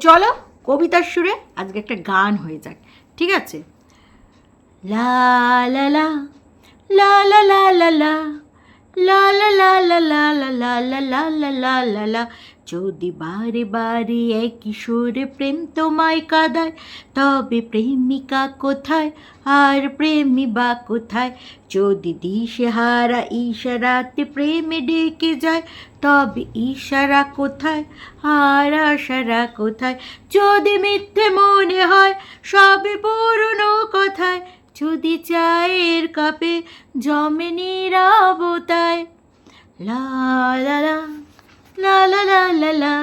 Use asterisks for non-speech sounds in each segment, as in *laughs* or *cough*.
চলো কবিতার সুরে আজকে একটা গান হয়ে যাক ঠিক আছে লা লা লা লা লা লা লা লা লা লা লা লা লা লা লা লা লা লা যদি বারে বারে এক কিশোরে প্রেম তোমায় কাদায়, তবে প্রেমিকা কোথায়? আর প্রেমী বা কোথায়? যদি দিশেহারা ইশারাতে প্রেমে ডেকে যায়, তবে ইশারা কোথায়? আর আশারা কোথায়? যদি মিথ্যে মনে হয়, সবে পুরনো কথায়, যদি চায়ের কাপে জমে নিরাবতায়, লা লা লা লা লা লা লা লা।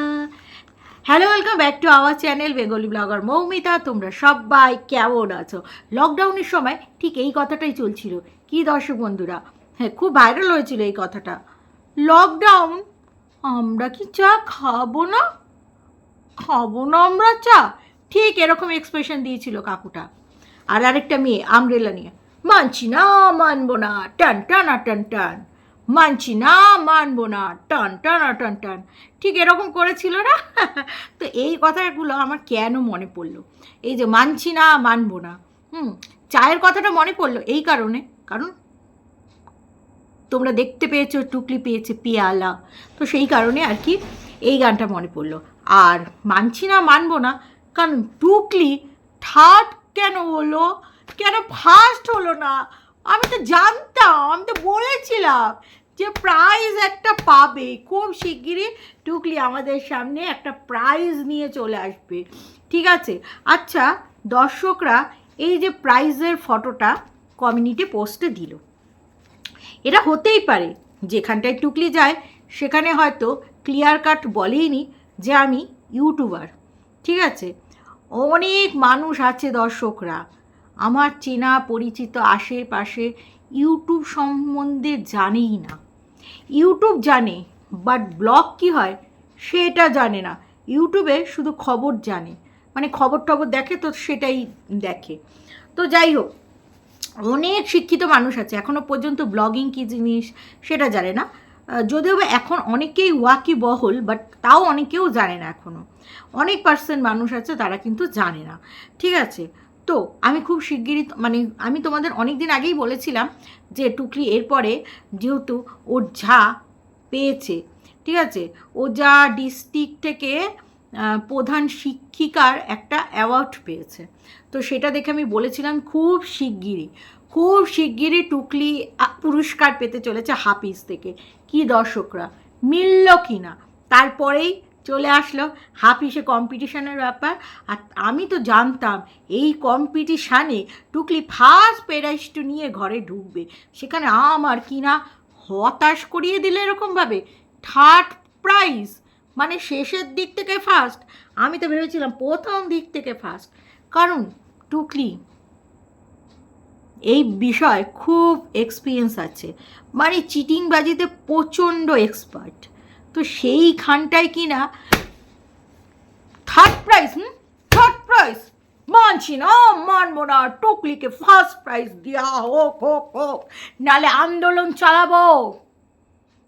Hello welcome back to our channel Bengali blogger Moumita তোমরা সবাই কেমন আছো? লকডাউনের সময় ঠিক এই কথাটাই চলছিল। কি দর্শক বন্ধুরা? হ্যাঁ খুব ভাইরাল হয়েছিল এই কথাটা। লকডাউন আমরা কি চা খাব না? খাব না আমরা চা? ঠিক এরকম এক্সপ্রেশন দিয়েছিল কাকুটা। আর আরেকটা মেয়ে আমরেলা নিয়ে। মানছি না, মানবো না। টান, টানা টান টান। মানছি না, মানবো না। টান, টানা টান টান। ঠিক এরকম করেছিল না? *laughs* তো এই কথাগুলো আমার কেন মনে পড়ল? এই যে মানছি না, মানবো না। হুম, চায়ের কথাটা মনে পড়ল এই কারণে। কারণ তোমরা দেখতে পেয়েছ, টুকলি পেয়েছে পিয়ালা। তো সেই কারণে আর কি এই গানটা মনে পড়ল। আর মানছি না, মানবো না, কারণ টুকলি থার্ড কেন হলো? কেন ফার্স্ট হলো না? আমি তো জানতাম, আমি তো বলেছিলাম। যে প্রাইজ একটা পাবে, খুব শিগগিরই টুকলি আমাদের সামনে একটা প্রাইজ নিয়ে চলে আসবে। ঠিক আছে? আচ্ছা দর্শকরা এই যে প্রাইজের ফটোটা কমিউনিটি পোস্টে দিল। এটা হতেই পারে, যেখানটায় টুকলি যায়, সেখানে হয়তো ক্লিয়ার কাট বলেইনি যে আমি ইউটিউবার ঠিক আছে? অনেক মানুষ আছে দর্শকরা। আমার চেনা পরিচিত আশেপাশে ইউটিউব সম্বন্ধে জানেই না। ইউটিউব জানে বাট ব্লগ কি হয় সেটা জানে না। ইউটিউবে শুধু খবর জানে মানে খবর টবর দেখে তো সেটাই দেখে। তো যাই হোক, অনেক শিক্ষিত মানুষ আছে এখনও পর্যন্ত ব্লগিং কী জিনিস সেটা জানে না। যদিও বা এখন অনেকেই ওয়াকি বহল বাট তাও অনেকেও জানে না এখনও অনেক পার্সেন্ট মানুষ আছে, তারা কিন্তু জানে না। ঠিক আছে? তো আমি খুব শিগগিরই মানে আমি তোমাদের অনেক দিন আগেই বলেছিলাম যে টুকলি এরপরে যেহেতু ওর ঝা পেয়েছে, ঠিক আছে? ও যা ডিস্ট্রিক্ট থেকে প্রধান শিক্ষিকার একটা অ্যাওয়ার্ড পেয়েছে। তো সেটা দেখে আমি বলেছিলাম খুব শিগগিরই খুব শিগগিরই টুকলি পুরস্কার পেতে চলেছে হাফিজ থেকে। কি দর্শকরা, মিলল কি না তারপরেই চলে আসলো। হাফিসে কম্পিটিশনের ব্যাপার। আর আমি তো জানতাম, এই কম্পিটিশানে টুকলি ফার্স্ট প্রাইজটা নিয়ে ঘরে ঢুকবে। সেখানে আমার কি না হতাশ করিয়ে দিলে এরকমভাবে। থার্ড প্রাইজ মানে শেষের দিক থেকে ফার্স্ট আমি তো ভেবেছিলাম প্রথম দিক থেকে ফার্স্ট কারণ টুকলি এই বিষয় খুব এক্সপিরিয়েন্স আছে। মানে চিটিংবাজিতে প্রচণ্ড এক্সপার্ট তো সেইখানটায় কি না থার্ড প্রাইজ হুম? থার্ড প্রাইজ মানছি না, মানবো না, টুকলিকে ফার্স্ট প্রাইজ দেওয়া হোক হোক হোক। নালে আন্দোলন চালাবো।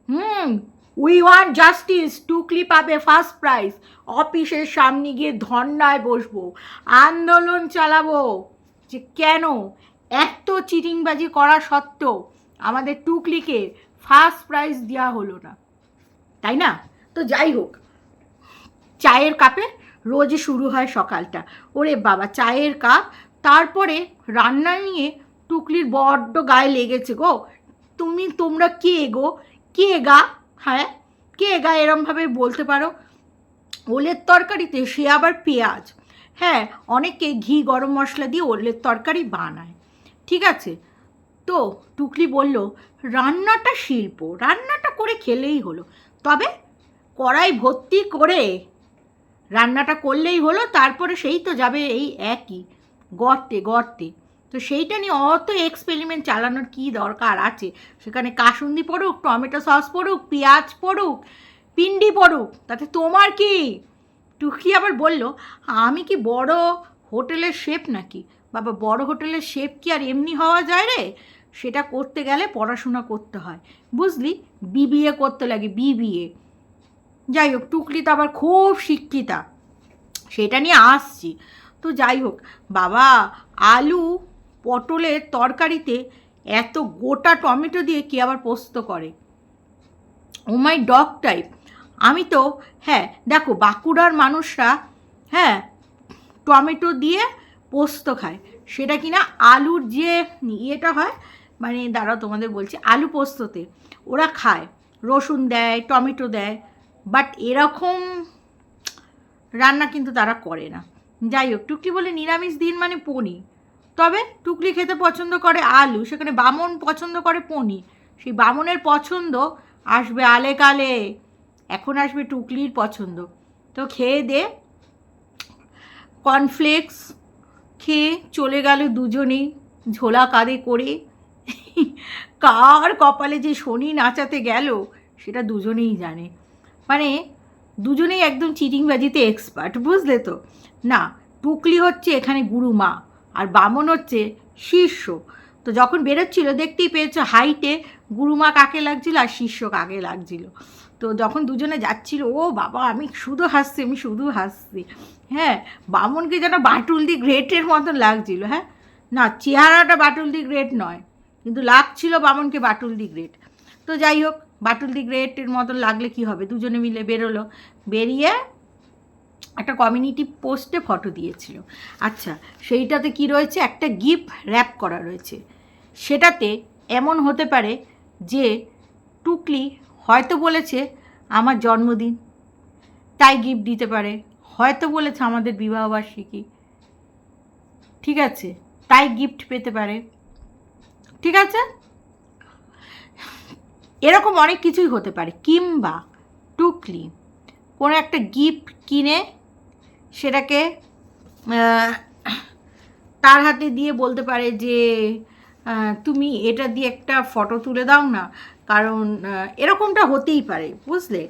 হুম উই ওয়ান্ট জাস্টিস টুকলি পাবে ফার্স্ট প্রাইজ অফিসের সামনে গিয়ে ধর্নায় বসবো, আন্দোলন চালাবো। যে কেন? এত চিটিংবাজি করা সত্ত্বেও আমাদের টুকলিকে ফার্স্ট প্রাইজ দেওয়া হলো না। তাই না? তো যাই হোক, চায়ের কাপে রোজই শুরু হয় সকালটা। ওরে বাবা, চায়ের কাপ, তারপরে রান্না নিয়ে টুকলির বড্ড গায়ে লেগেছে গো। তুমি, তোমরা কে গো? কে গা? হ্যাঁ? কে গা এরমভাবে বলতে পারো? ওলের তরকারিতে সে আবার পেঁয়াজ। হ্যাঁ অনেকে ঘি, গরম মশলা দিয়ে ওলের তরকারি বানায়। ঠিক আছে? তো টুকলি বলল, রান্নাটা শিল্প। রান্নাটা করে খেলেই হলো। তবে কড়াই ভর্তি করে রান্নাটা করলেই হলো, তারপরে সেই তো যাবে এই একই, গর্তে গর্তে। তো সেইটা নিয়ে অত এক্সপেরিমেন্ট চালানোর কি দরকার আছে? সেখানে কাসুন্দি পড়ুক, টমেটো সস পড়ুক, পেঁয়াজ পড়ুক, পিন্ডি পড়ুক, তাতে তোমার কি? টুকি আবার বলল, আমি কি বড় হোটেলের শেফ নাকি? বাবা, বড় হোটেলের শেফ কি আর এমনি হওয়া যায় রে? সেটা করতে গেলে পড়াশোনা করতে হয়। বুঝলি? বিবিএ করতে লাগে বিবিএ যাই হোক, টুকলি তো আবার খুব শিক্ষিতা। সেটা নিয়ে আসছি। তো যাই হোক, বাবা, আলু পটলের তরকারিতে এত গোটা টমেটো দিয়ে কি আবার পোস্ত করে? Oh my dog type. আমি তো হ্যাঁ দেখো, বাঁকুড়ার মানুষরা হ্যাঁ টমেটো দিয়ে পোস্ত খায়। সেটা কিনা আলুর যে ইয়েটা হয় মানে দাঁড়াও তোমাদের বলছি, আলু পোস্ততে। ওরা খায়, রসুন দেয়, টমেটো দেয় বাট এরকম রান্না কিন্তু তারা করে না। যাই হোক, টুকলি বলে নিরামিষ দিন মানে পনির। তবে টুকলি খেতে পছন্দ করে আলু, সেখানে বামন পছন্দ করে পনির। সেই বামনের পছন্দ আসবে আলে কালে। এখন আসবে টুকলির পছন্দ। তো খেয়ে দে কর্নফ্লেক্স খেয়ে চলে গেল দুজনেই, ঝোলা কাঁধে করে কার কপালে যে শনি নাচাতে গেল, সেটা দুজনেই জানে। মানে দুজনেই একদম চিটিংবাজিতে এক্সপার্ট বুঝলে তো? না, টুকলি হচ্ছে এখানে গুরুমা আর বামন হচ্ছে শীর্ষ তো যখন বেরোচ্ছিল, দেখতেই পেয়েছ হাইটে গুরুমা কাকে লাগছিল আর শিষ্য কাকে লাগছিল। তো যখন দুজনে যাচ্ছিল, ও বাবা, আমি শুধু হাসছি, আমি শুধু হাসছি। হ্যাঁ বামনকে যেন বাটুল দি গ্রেটের মতন লাগছিল হ্যাঁ? না, চেহারাটা বাটুল দি গ্রেট নয়। কিন্তু লাগছিল বামনকে বাটুল দি গ্রেট তো যাই হোক, বাটুল দি গ্রেটের মতন লাগলে কি হবে? দুজনে মিলে বেরোলো। বেরিয়ে একটা কমিউনিটি পোস্টে ফটো দিয়েছিল। আচ্ছা সেইটাতে কি রয়েছে? একটা গিফট র্যাপ করা রয়েছে। সেটাতে এমন হতে পারে যে টুকলি হয়তো বলেছে, আমার জন্মদিন। তাই গিফট দিতে পারে। হয়তো বলেছে, আমাদের বিবাহবার্ষিকী। ঠিক আছে, তাই গিফট পেতে পারে। ঠিক আছে? এরকম অনেক কিছুই হতে পারে। কিংবা টুকলি কোনো একটা গিফট কিনে সেটাকে তার হাতে দিয়ে বলতে পারে যে তুমি এটা দিয়ে একটা ফটো তুলে দাও না। কারণ এরকমটা হতেই পারে, বুঝলে?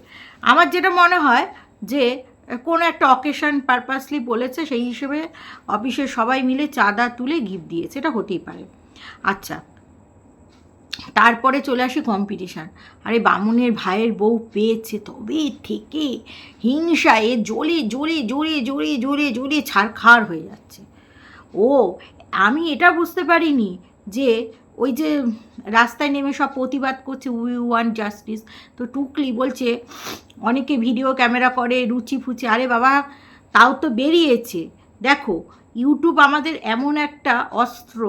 আমার যেটা মনে হয় যে, কোনো একটা অকেশন পারপাসলি বলেছে, সেই হিসেবে অফিসের সবাই মিলে চাঁদা তুলে গিফট দিয়েছে, এটা হতেই পারে। আচ্ছা তারপরে চলে আসি কম্পিটিশান আরে বামুনের ভাইয়ের বউ পেয়েছে তবে থেকে হিংসায় জ্বলে জ্বলে জোরে জোরে জোরে জোরে ছাড়খাড় হয়ে যাচ্ছে। ও, আমি এটা বুঝতে পারিনি যে ওই যে রাস্তায় নেমে সব প্রতিবাদ করছে, উই ওয়ান জাস্টিস। তো টুকলি বলছে, অনেকে ভিডিও ক্যামেরা করে, রুচি ফুচি। আরে বাবা, তাও তো বেরিয়েছে। দেখো, ইউটিউব আমাদের এমন একটা অস্ত্র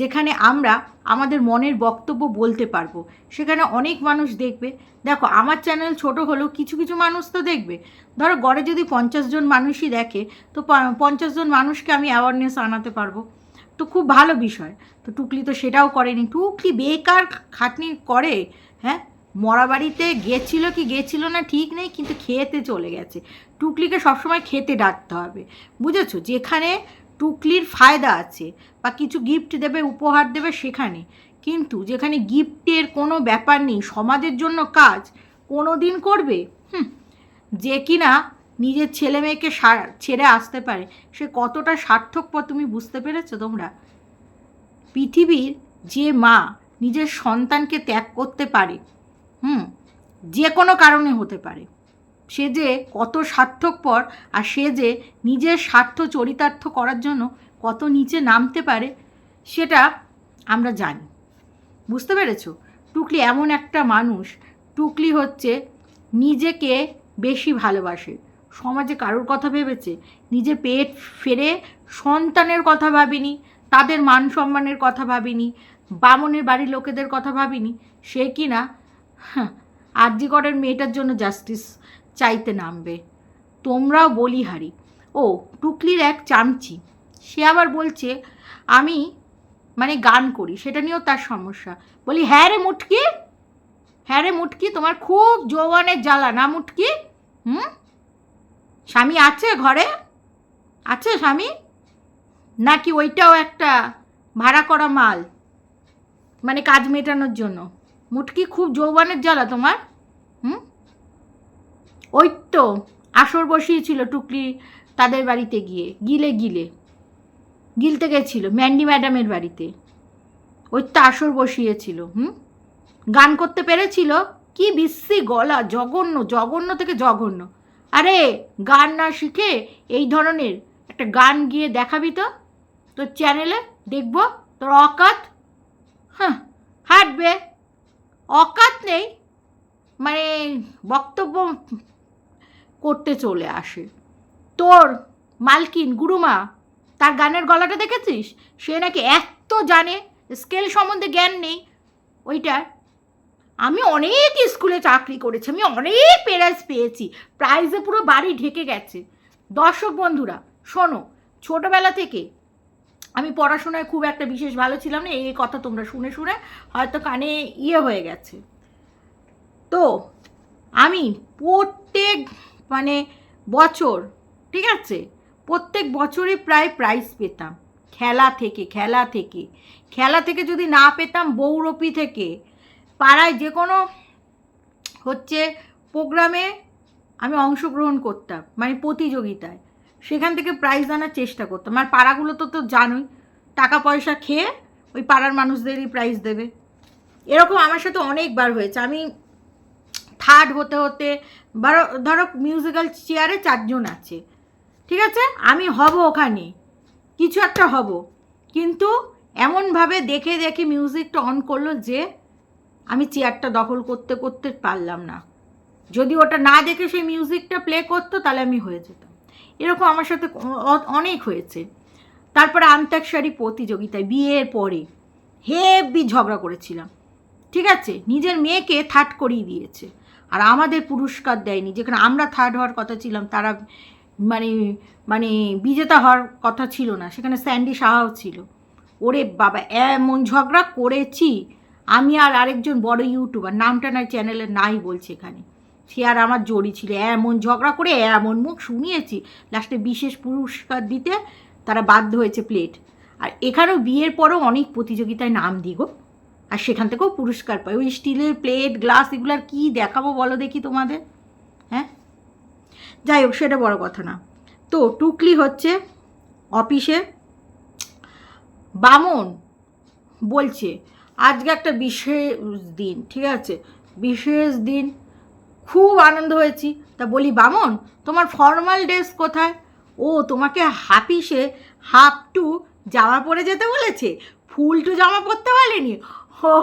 যেখানে আমরা আমাদের মনের বক্তব্য বলতে পারব। সেখানে অনেক মানুষ দেখবে। দেখো, আমার চ্যানেল ছোট হলেও কিছু কিছু মানুষ তো দেখবে। ধরো, গড়ে যদি পঞ্চাশ জন মানুষই দেখে, তো পঞ্চাশ জন মানুষকে আমি অ্যাওয়ারনেস আনাতে পারব। তো খুব ভালো বিষয়। তো টুকলি তো সেটাও করেনি। টুকলি বেকার খাটনি করে হ্যাঁ? মরা বাড়িতে গেছিল কি গেছিল না ঠিক নেই, কিন্তু খেতে চলে গেছে। টুকলিকে সবসময় খেতে ডাকতে হবে। বুঝেছ? যেখানে টুকলির ফায়দা আছে বা কিছু গিফট দেবে, উপহার দেবে সেখানে। কিন্তু যেখানে গিফটের কোনো ব্যাপার নেই, সমাজের জন্য কাজ কোনো দিন করবে? হুম, যে কিনা নিজের ছেলে মেয়েকে ছেড়ে আসতে পারে। সে কতটা সার্থক পর তুমি বুঝতে পেরেছ তোমরা? পৃথিবীর যে মা নিজের সন্তানকে ত্যাগ করতে পারে, হুম, যে কোনো কারণে হতে পারে। সে যে কত স্বার্থকপর আর সে যে নিজের স্বার্থ চরিতার্থ করার জন্য কত নিচে নামতে পারে, সেটা আমরা জানি। বুঝতে পেরেছ? টুকলি এমন একটা মানুষ, টুকলি হচ্ছে নিজেকে বেশি ভালোবাসে। সমাজে কারোর কথা ভেবেছে, নিজে পেট ফেরে সন্তানের কথা ভাবিনি, তাদের মান সম্মানের কথা ভাবিনি, বামনের বাড়ির লোকেদের কথা ভাবিনি, সে কি না? আরজিগড়ের মেয়েটার জন্য জাস্টিস চাইতে নামবে। তোমরাও বলিহারি ও, টুকলির এক চামচি। সে আবার বলছে, আমি মানে গান করি, সেটা নিয়েও তার সমস্যা। বলি হ্যাঁ রে মুটকি। হ্যাঁ রে মুটকি, তোমার খুব যৌবনের জ্বালা। না মুটকি? হুম? স্বামী আছে ঘরে? আছে স্বামী? নাকি ওইটাও একটা ভাড়া করা মাল? মানে কাজ মেটানোর জন্য। মুটকি খুব যৌবনের জ্বালা তোমার? ওই তো, আসর বসিয়েছিল টুকলি তাদের বাড়িতে গিয়ে, গিলে গিলে। গিলতে গেছিল, ম্যান্ডি ম্যাডামের বাড়িতে। ওই তো আসর বসিয়েছিল, হুম? গান করতে পেরেছিল? কি বিশ্রী গলা, জঘন্য জঘন্য থেকে জঘন্য। আরে, গান না শিখে এই ধরনের একটা গান গিয়ে দেখাবি তো? তোর চ্যানেলে দেখব, তোর অকাত। হ্যাঁ হাঁটবে। অকাত নেই। মানে বক্তব্য করতে চলে আসে। তোর মালকিন গুরুমা, তার গানের গলাটা দেখেছিস? সে নাকি এত জানে স্কেল সম্বন্ধে জ্ঞান নেই। ওইটার আমি অনেক স্কুলে চাকরি করেছি, আমি অনেক প্রাইজ পেয়েছি প্রাইজে পুরো বাড়ি ঢেকে গেছে। দর্শক বন্ধুরা, শোনো, ছোটোবেলা থেকে আমি পড়াশোনায় খুব একটা বিশেষ ভালো ছিলাম না, এই কথা তোমরা শুনে শুনে হয়তো কানে ইয়ে হয়ে গেছে। তো, আমি প্রত্যেক মানে বছর, ঠিক আছে? প্রত্যেক বছরে প্রায় প্রাইজ পেতাম। খেলা থেকে খেলা থেকে। খেলা থেকে যদি না পেতাম, বৌরপি থেকে। পাড়ায় যে কোনো হচ্ছে প্রোগ্রামে আমি অংশগ্রহণ করতাম মানে প্রতিযোগিতায়। সেখান থেকে প্রাইজ আনার চেষ্টা করতাম। আর পাড়াগুলো তো তো জানোই, টাকা পয়সা খেয়ে ওই পাড়ার মানুষদেরই প্রাইজ দেবে। এরকম আমার সাথে অনেকবার হয়েছে। আমি থার্ড হতে হতে, ধরো ধরো মিউজিক্যাল চেয়ারে চারজন আছে, ঠিক আছে? আমি হব ওখানে, কিছু একটা হব। কিন্তু এমনভাবে দেখে দেখে মিউজিকটা অন করল যে, আমি চেয়ারটা দখল করতে করতে পারলাম না। যদি ওটা না দেখে সেই মিউজিকটা প্লে করতো, তাহলে আমি হয়ে যেতাম। এরকম আমার সাথে অনেক হয়েছে। তারপরে আন্তাক্ষরী প্রতিযোগিতায়, বিয়ের পরে হেভি ঝগড়া করেছিলাম। ঠিক আছে? নিজের মেয়েকে থার্ড করিয়ে দিয়েছে। আর আমাদের পুরস্কার দেয়নি। যেখানে আমরা থার্ড হওয়ার কথা ছিলাম, তারা মানে মানে বিজেতা হওয়ার কথা ছিল না। সেখানে স্যান্ডি সাহাও ছিল। ওরে বাবা, এমন ঝগড়া করেছি। আমি আর আরেকজন বড় ইউটিউবার নামটা না চ্যানেলের নাই বলছে এখানে। সে আর আমার জড়ি ছিল। এমন ঝগড়া করে, এমন মুখ শুনিয়েছি। লাস্টে বিশেষ পুরস্কার দিতে তারা বাধ্য হয়েছে প্লেট আর এখানেও বিয়ের পরেও অনেক প্রতিযোগিতায় নাম দিই গো আর সেখান থেকেও পুরস্কার পাই ওই স্টিলের প্লেট, গ্লাস এগুলার কী দেখাবো বলো দেখি তোমাদের? হ্যাঁ? যাই হোক, সেটা বড় কথা না। তো টুকলি হচ্ছে অফিসে বামন বলছে, আজকে একটা বিশেষ দিন, ঠিক আছে? বিশেষ দিন, খুব আনন্দ হয়েছি। তা বলি, বামন, তোমার ফর্মাল ড্রেস কোথায়? ও, তোমাকে হাফিসে হাফ টু জামা পরে যেতে বলেছে। ফুল টু জামা পরতে বলেনি হো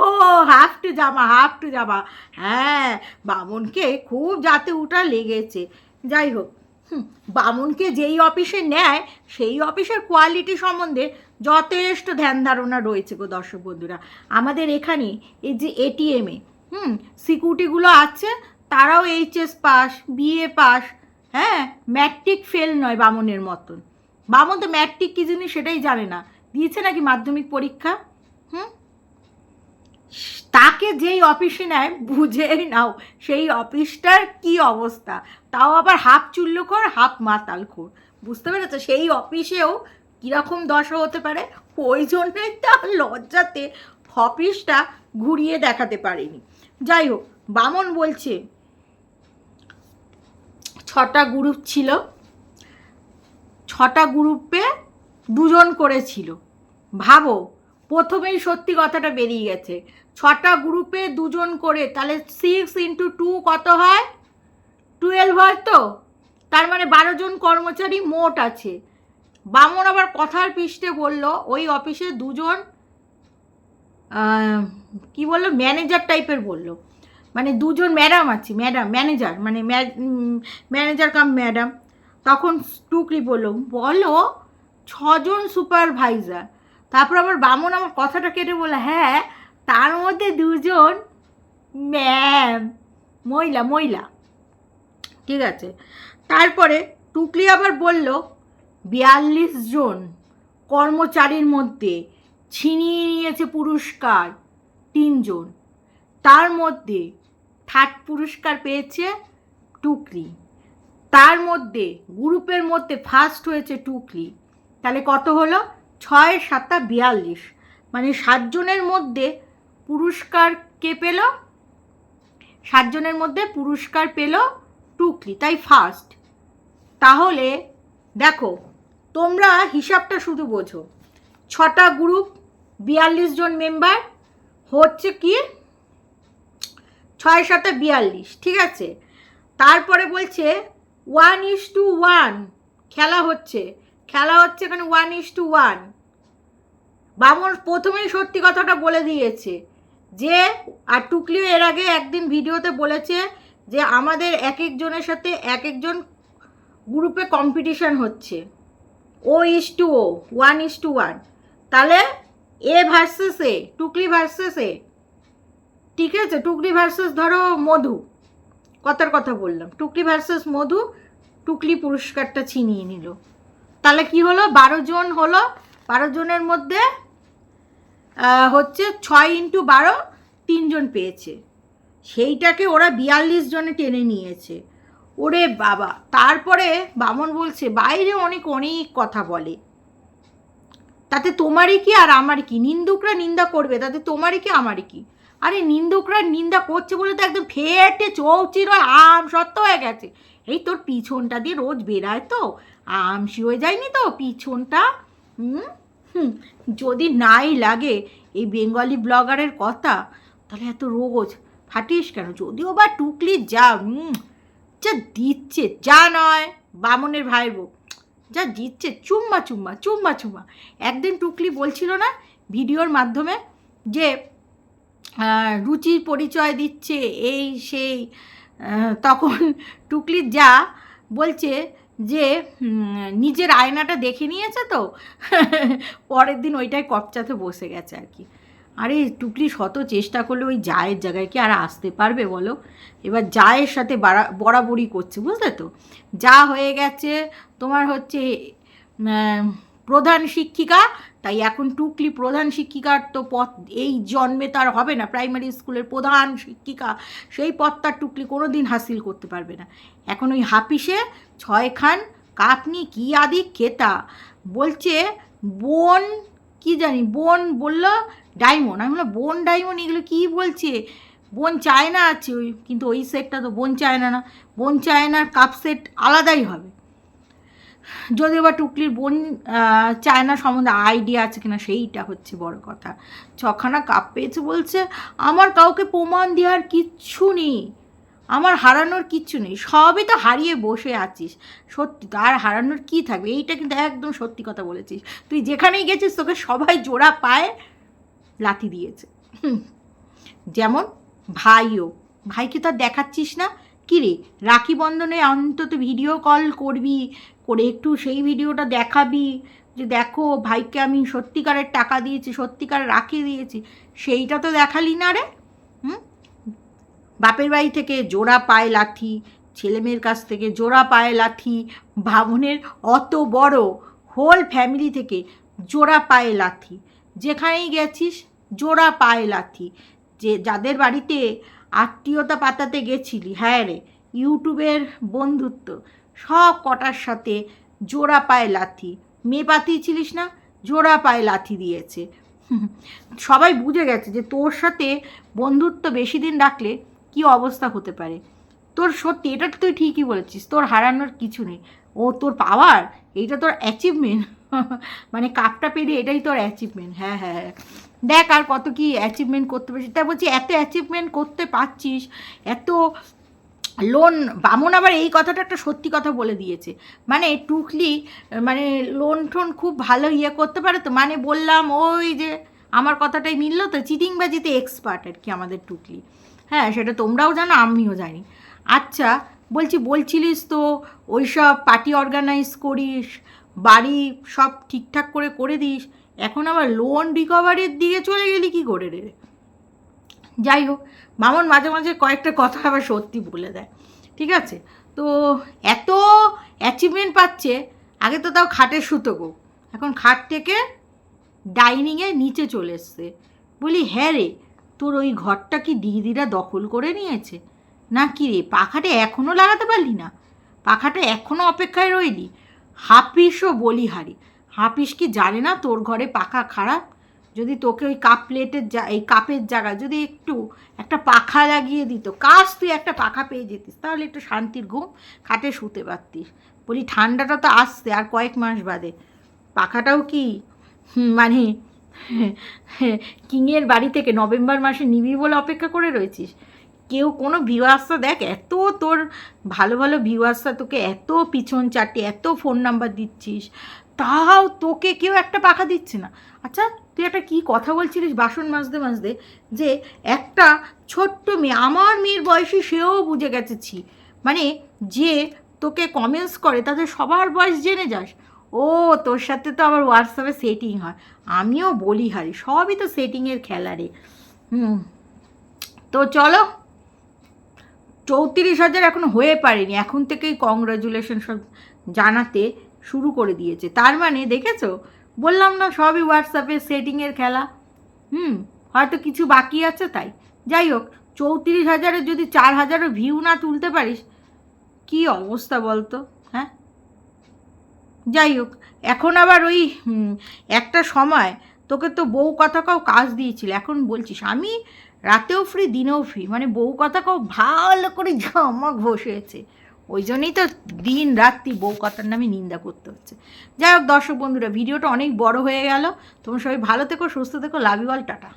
হাফ টু জামা হাফ টু জামা হ্যাঁ বামুনকে খুব যাতে উঠা লেগেছে। যাই হোক বামনকে যেই অফিসে নেয়, সেই অফিসের কোয়ালিটি সম্বন্ধে যথেষ্ট ধ্যান ধারণা রয়েছে গো দর্শক বন্ধুরা। আমাদের এখানে এই যে এটিএমে হুম সিকিউরিটিগুলো আছে, তারাও এইচএস পাস বিএ পাস হ্যাঁ ম্যাট্রিক ফেল নয় বামনের মতন। বামন তো ম্যাট্রিক কী জিনিস সেটাই জানে না। দিয়েছে নাকি মাধ্যমিক পরীক্ষা? হুম তাকে যেই অফিসে নেয় বুঝেই নাও সেই অফিসটার কি অবস্থা। তাও আবার হাফ চুল্লুখোর হাফ মাতালখোর। বুঝতে পেরেছ? সেই অফিসেও কীরকম দশা হতে পারে? ওই জন্যই তার লজ্জাতে অফিসটা ঘুরিয়ে দেখাতে পারেনি। যাই হোক, বামন বলছে, ছটা গ্রুপ ছিল। ছটা গ্রুপে দুজন করেছিল। ভাবো প্রথমেই সত্যি কথাটা বেরিয়ে গেছে। ছটা গ্রুপে দুজন করে, তাহলে সিক্স ইন্টু টু কত হয়? টুয়েলভ হয় তো? তার মানে বারো জন কর্মচারী মোট আছে। বামন আবার কথার পৃষ্ঠে বলল, ওই অফিসে দুজন কি বলল? ম্যানেজার টাইপের বলল। মানে দুজন ম্যাডাম আছে ম্যাডাম ম্যানেজার মানে ম্যানেজার কাম ম্যাডাম তখন টুকলি বলল, বলো, ছজন সুপারভাইজার তারপর আবার বামন আমার কথাটা কেটে বলে হ্যাঁ তার মধ্যে দুজন ম্যাম, মহিলা মহিলা। ঠিক আছে? তারপরে টুকলি আবার বলল, বিয়াল্লিশ জন কর্মচারীর মধ্যে ছিনিয়ে নিয়েছে পুরস্কার, তিনজন। তার মধ্যে থার্ড পুরস্কার পেয়েছে টুকলি। তার মধ্যে, গ্রুপের মধ্যে ফার্স্ট হয়েছে টুকলি। তাহলে কত হলো? ছয় সাতটা বিয়াল্লিশ। মানে সাতজনের মধ্যে পুরস্কার কে পেল? সাতজনের মধ্যে পুরস্কার পেল টুকলি, তাই ফার্স্ট তাহলে দেখো, তোমরা হিসাবটা শুধু বোঝো। ছটা গ্রুপ বিয়াল্লিশ জন মেম্বার হচ্ছে কি? ছয় সাথে বিয়াল্লিশ, ঠিক আছে? তারপরে বলছে ওয়ান ইস টু ওয়ান খেলা হচ্ছে। খেলা হচ্ছে এখানে ওয়ান ইস টু ওয়ান বামন প্রথমেই সত্যি কথাটা বলে দিয়েছে যে, আর টুকলিও এর আগে একদিন ভিডিওতে বলেছে যে, আমাদের এক একজনের সাথে এক একজন গ্রুপে কম্পিটিশন হচ্ছে। O is to O one is to one তাহলে A versus A Tukli versus এ ঠিক আছে, টুকলি ভার্সেস ধরো মধু। কথার কথা বললাম। টুকলি ভার্সেস মধু, টুকলি পুরস্কারটা ছিনিয়ে নিল। তাহলে কি হলো? বারো জন হলো। বারো জনের মধ্যে হচ্ছে ছয় ইন্টু বারো তিনজন পেয়েছে। সেইটাকে ওরা বিয়াল্লিশ জনে টেনে নিয়েছে। ওরে বাবা! তারপরে বামন বলছে, বাইরে অনেক অনেক কথা বলে। তাতে তোমারই কি আর আমার কি? নিন্দুকরা নিন্দা করবে। তাতে তোমারই কি, আমারই কি? আরে নিন্দুকরা নিন্দা করছে বলে তো একদম ফেটে চৌচির আম সত্য হয়ে গেছে। এই তোর পিছনটা দিয়ে রোজ বেরায় তো? আমসি হয়ে যায়নি তো পিছনটা? হুম? যদি নাই লাগে এই বেঙ্গলি ব্লগারের কথা, তাহলে এত রোজ ফাটিস কেন? যদিও বা টুকলি যা যা দিচ্ছে, যা নয়, বামনের ভাই বউ যা দিচ্ছে, চুম্মা চুম্মা চুম্মা চুম্মা। একদিন টুকলি বলছিল না ভিডিওর মাধ্যমে যে রুচির পরিচয় দিচ্ছে, এই, সেই তখন টুকলির যা বলছে যে নিজের আয়নাটা দেখে নিয়েছে তো, *laughs* পরের দিন ওইটাই কপচাতে বসে গেছে আর কি। আরে, টুকলি শত চেষ্টা করলে ওই জায়ের জায়গায় কি আর আসতে পারবে বলো? এবার জায়ের সাথে বরাবরই করছে, বুঝলে তো? যা হয়ে গেছে, তোমার হচ্ছে প্রধান শিক্ষিকা, তাই এখন টুকলি প্রধান শিক্ষিকার তো পথ এই জন্মে তার হবে না, প্রাইমারি স্কুলের প্রধান শিক্ষিকা, সেই পদটার টুকলি কোনো দিন হাসিল করতে পারবে না। এখন ওই হাপিসে ছয়খান কাপনি কি আদি খেতা বলছে, বোন, কি জানি, বোন বলল, ডায়মন্ড। আমি বললাম, বোন, ডায়মন্ড, এগুলো কী বলছে? বোন চায়না আছে ওই, কিন্তু ওই সেটটা তো বোন চায়না না। বোন চায়নার কাপ সেট আলাদাই হবে। যদিও বা টুকলির বোন চায়না সম্বন্ধে আইডিয়া আছে কিনা সেইটা হচ্ছে বড় কথা। ছখানা কাপ পেয়েছে বলছে, আমার কাউকে প্রমাণ দেওয়ার কিচ্ছু নেই। আমার হারানোর কিচ্ছু নেই, সবই তো হারিয়ে বসে আছিস। সত্যি তো আর হারানোর কী থাকবে? এইটা কিন্তু একদম সত্যি কথা বলেছিস। তুই যেখানেই গেছিস, তোকে সবাই জোড়া পায়ে লাথি দিয়েছে। যেমন ভাইও। ভাইকে তো আর দেখাচ্ছিস না? কী রে, রাখি বন্ধনে অন্তত ভিডিও কল করবি, করে একটু সেই ভিডিওটা দেখাবি, যে দেখো ভাইকে আমি সত্যিকারের টাকা দিয়েছি, সত্যিকার রাখি দিয়েছি। সেইটা তো দেখালি না রে? বাপের বাড়ি থেকে জোড়া পায়ে লাথি ছেলেমেয়ের কাছ থেকে জোড়া পায়ে লাথি, ভাবনের অত বড় হোল ফ্যামিলি থেকে জোড়া পায়ে লাথি। যেখানেই গেছিস, জোড়া পায়ে লাথি। যে, যাদের বাড়িতে আত্মীয়তা পাতাতে গেছিলি হ্যাঁ রে, ইউটিউবের বন্ধুত্ব, সব কটার সাথে জোড়া পায়ে লাথি। মেয়ে পাতিয়েছিলিস না? জোড়া পায়ে লাথি দিয়েছে। সবাই বুঝে গেছে যে, তোর সাথে বন্ধুত্ব বেশি দিন রাখলে কি অবস্থা হতে পারে? তোর সত্যি, এটা তো তুই ঠিকই বলেছিস, তোর হারানোর কিছু নেই। ও তোর পাওয়ার এইটা তোর অ্যাচিভমেন্ট *laughs* মানে কাপটা পেরিয়ে এটাই তোর অ্যাচিভমেন্ট হ্যাঁ হ্যাঁ হ্যাঁ। দেখ আর কত কি অ্যাচিভমেন্ট করতে পারছিস। তাই বলছি, এত অ্যাচিভমেন্ট করতে পারছিস, এত লোন বামন আবার এই কথাটা একটা সত্যি কথা বলে দিয়েছে। মানে টুকলি মানে লোন টোন খুব ভালো ইয়ে করতে পারে তো। মানে বললাম, ওই যে, আমার কথাটাই মিলল তো, চিটিংবাজিতে এক্সপার্ট আর কি আমাদের টুকলি। হ্যাঁ সেটা তোমরাও জানো, আমিও জানি। আচ্ছা বলছি, বলছিলিস তো, ওই সব পার্টি অর্গানাইজ করিস, বাড়ি সব ঠিকঠাক করে করে দিস, এখন আবার লোন রিকভারির দিকে চলে গেলি কি করে রে? যাই হোক, মামন মাঝে মাঝে কয়েকটা কথা আবার সত্যি বলে দেয়, ঠিক আছে? তো এত অ্যাচিভমেন্ট পাচ্ছে, আগে তো তাও খাটের সুতো গো, এখন খাট থেকে ডাইনিংয়ে নিচে চলে এসছে। বলি হ্যাঁ রে তোর ওই ঘরটা কি দিদিরা দখল করে নিয়েছে? না কি রে, পাখাটা এখনও লাগাতে পারলি না? পাখাটা এখনও অপেক্ষায় রইলি? হাপিসও বলিহারি হাপিস কি জানে না তোর ঘরে পাখা খারাপ? যদি তোকে ওই কাপ প্লেটের জা এই কাপের জায়গায় যদি একটু একটা পাখা লাগিয়ে দিত কাজ তুই একটা পাখা পেয়ে যেতিস, তাহলে একটু শান্তির ঘুম খাটে শুতে পারতিস। বলি ঠান্ডাটা তো আসছে, আর কয়েক মাস বাদে। পাখাটাও কি মানে কিংয়ের বাড়ি থেকে নভেম্বর মাসে নিবি বলে অপেক্ষা করে রয়েছিস? কেউ কোনো ভিউয়ার্সটা দেখ, এত তোর ভালো ভালো ভিউয়ার্সটা তোকে এত পিছন চারটে এত ফোন নাম্বার দিচ্ছিস, তাও তোকে কেউ একটা পাখা দিচ্ছে না। আচ্ছা তুই একটা কি কথা বলছিলিস বাসন মাজতে মাজতে? যে একটা ছোট্ট মেয়ে, আমার মেয়ের বয়সী সেও বুঝে গেছে ছি। মানে যে তোকে কমেন্টস করে তাদের সবার বয়স জেনে যাস। ও, তোর সাথে তো আবার হোয়াটসঅ্যাপে সেটিং হয়। আমিও বলি হারি, সবই তো সেটিংয়ের খেলা রে। হুম। তো চলো। চৌত্রিশ হাজার এখন হয়ে পারেনি, এখন থেকেই কংগ্রাচুলেশন সব জানাতে শুরু করে দিয়েছে। তার মানে দেখেছ? বললাম না, সবই হোয়াটসঅ্যাপে সেটিংয়ের খেলা। হুম, হয়তো কিছু বাকি আছে তাই। যাই হোক, চৌত্রিশ হাজারের যদি চার হাজারও ভিউ না তুলতে পারিস, কি অবস্থা বলতো? হ্যাঁ? যাই হোক, এখন আবার ওই একটা সময় তোকে তো বউ কথা কাউ কাজ দিয়েছিল, এখন বলছিস, আমি রাতেও ফ্রি, দিনেও ফ্রি মানে বউ কথা কাউ ভালো করে জামা ঘষেছে। ওই জন্যই তো দিন রাত্রি বউ কথার নামে নিন্দা করতে হচ্ছে। যাই হোক, দর্শক বন্ধুরা, ভিডিওটা অনেক বড় হয়ে গেল। তোমরা সবাই ভালো থেকো, সুস্থ থেকো লাভ টাটা।